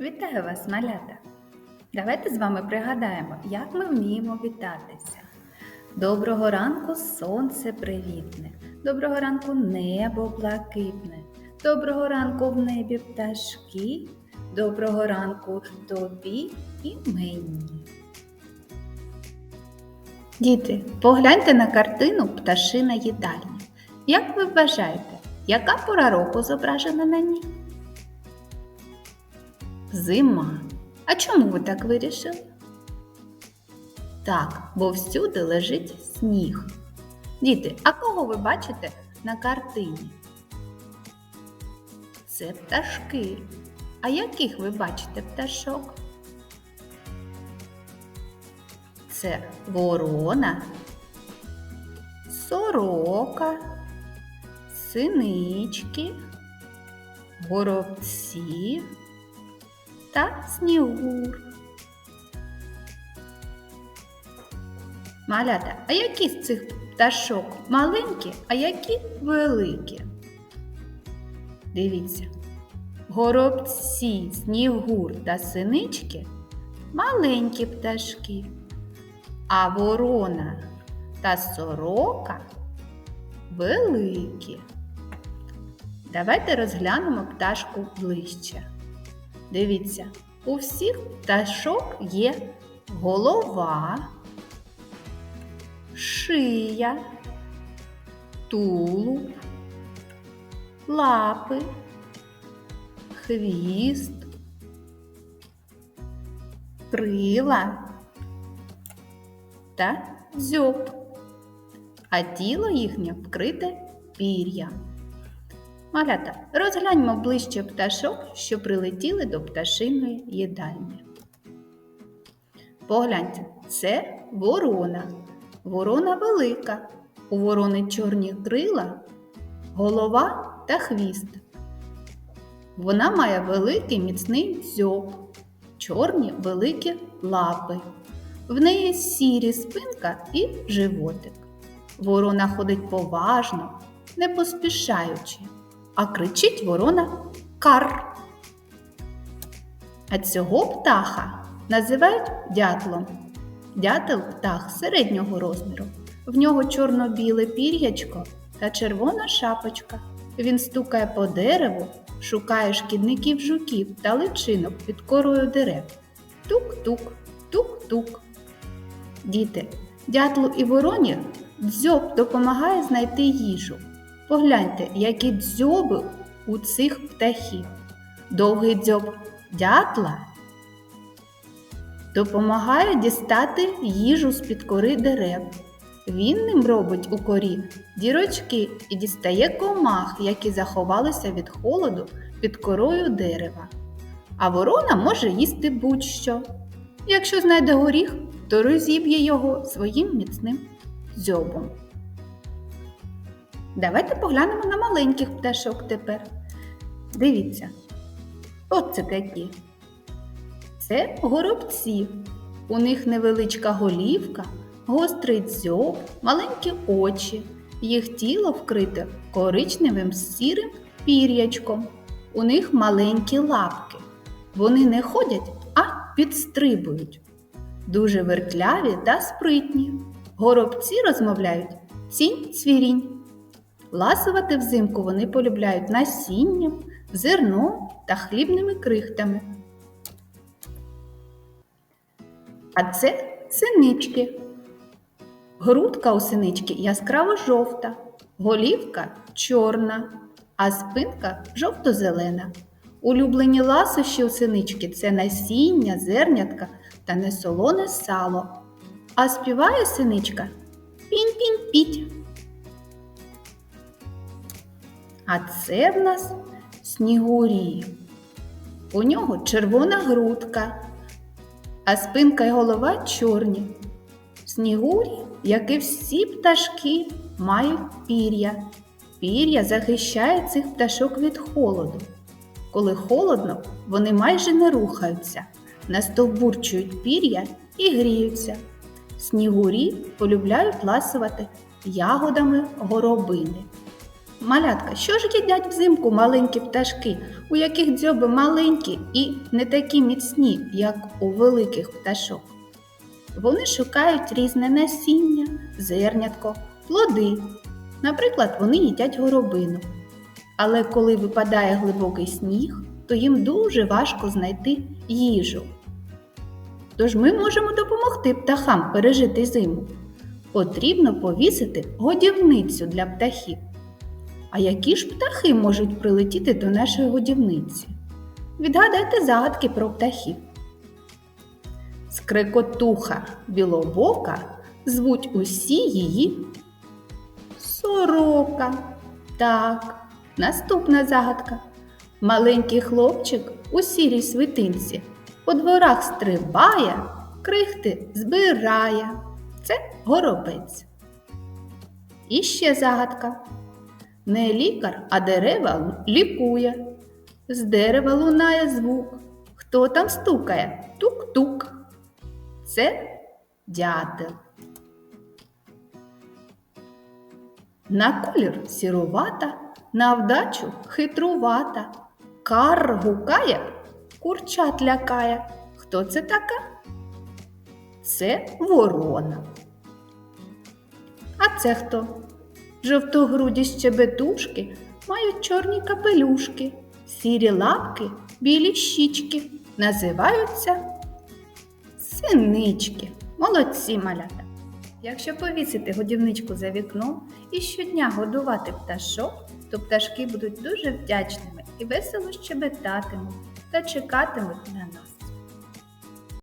Вітаю вас, малята! Давайте з вами пригадаємо, як ми вміємо вітатися. Доброго ранку сонце привітне, доброго ранку небо блакитне, доброго ранку в небі пташки, доброго ранку тобі і мені. Діти, погляньте на картину пташина їдальня. Як ви вважаєте, яка пора року зображена на ній? Зима. А чому ви так вирішили? Так, бо всюди лежить сніг. Діти, а кого ви бачите на картині? Це пташки. А яких ви бачите пташок? Це ворона, сорока, синички, горобці та снігур. Малята, а які з цих пташок маленькі, а які великі? Дивіться, горобці, снігур та синички маленькі пташки, а ворона та сорока великі. Давайте розглянемо пташку ближче. Дивіться, у всіх пташок є голова, шия, тулуб, лапи, хвіст, крила та дзьоб, а тіло їхнє вкрите пір'ям. Малята, розгляньмо ближче пташок, що прилетіли до пташиної їдальні. Погляньте, це ворона. Ворона велика. У ворони чорні крила, голова та хвіст. Вона має великий міцний дзьоб, чорні великі лапи. В неї сірі спинка і животик. Ворона ходить поважно, не поспішаючи а кричить ворона кар. А цього птаха називають дятлом. Дятел птах середнього розміру. В нього чорно-біле пір'ячко та червона шапочка. Він стукає по дереву, шукає шкідників жуків та личинок під корою дерев. Тук-тук, тук-тук. Діти, дятлу і вороні дзьоб допомагає знайти їжу. Погляньте, які дзьоби у цих птахів. Довгий дзьоб дятла допомагає дістати їжу з-під кори дерев. Він ним робить у корі дірочки і дістає комах, які заховалися від холоду під корою дерева. А ворона може їсти будь-що. Якщо знайде горіх, то розіб'є його своїм міцним дзьобом. Давайте поглянемо на маленьких пташок тепер. Дивіться, от це такі. Це горобці. У них невеличка голівка, гострий дзьоб, маленькі очі. Їх тіло вкрите коричневим сірим пір'ячком. У них маленькі лапки. Вони не ходять, а підстрибують. Дуже вертляві та спритні. Горобці розмовляють цінь цвірінь. Ласувати взимку вони полюбляють насінням, зерном та хлібними крихтами. А це синички. Грудка у синички яскраво жовта, голівка чорна, а спинка жовто-зелена. Улюблені ласощі у синички це насіння, зернятка та несолоне сало. А співає синичка пінь-пінь-піть. А це в нас снігурі. У нього червона грудка, а спинка й голова чорні. Снігурі, як і всі пташки, мають пір'я. Пір'я захищає цих пташок від холоду. Коли холодно, вони майже не рухаються, настовбурчують пір'я і гріються. Снігурі полюбляють ласувати ягодами горобини. Малятка, що ж їдять взимку маленькі пташки, у яких дзьоби маленькі і не такі міцні, як у великих пташок? Вони шукають різне насіння, зернятко, плоди. Наприклад, вони їдять горобину. Але коли випадає глибокий сніг, то їм дуже важко знайти їжу. Тож ми можемо допомогти птахам пережити зиму. Потрібно повісити годівницю для птахів. А які ж птахи можуть прилетіти до нашої годівниці? Відгадайте загадки про птахів. Скрекотуха білобока звуть усі її сорока. Так, наступна загадка. Маленький хлопчик у сірій свитинці по дворах стрибає, крихти збирає. Це горобець. І ще загадка. Не лікар, а дерева лікує. З дерева лунає звук. Хто там стукає? Тук-тук. Це дятел. На колір сірувата, на вдачу хитрувата. Кар гукає, курчат лякає. Хто це така? Це ворона. А це хто? Жовтогруді щебетушки мають чорні капелюшки, сірі лапки, білі щічки. Називаються синички. Молодці малята. Якщо повісити годівничку за вікном і щодня годувати пташок, то пташки будуть дуже вдячними і весело щебетатимуть та чекатимуть на нас.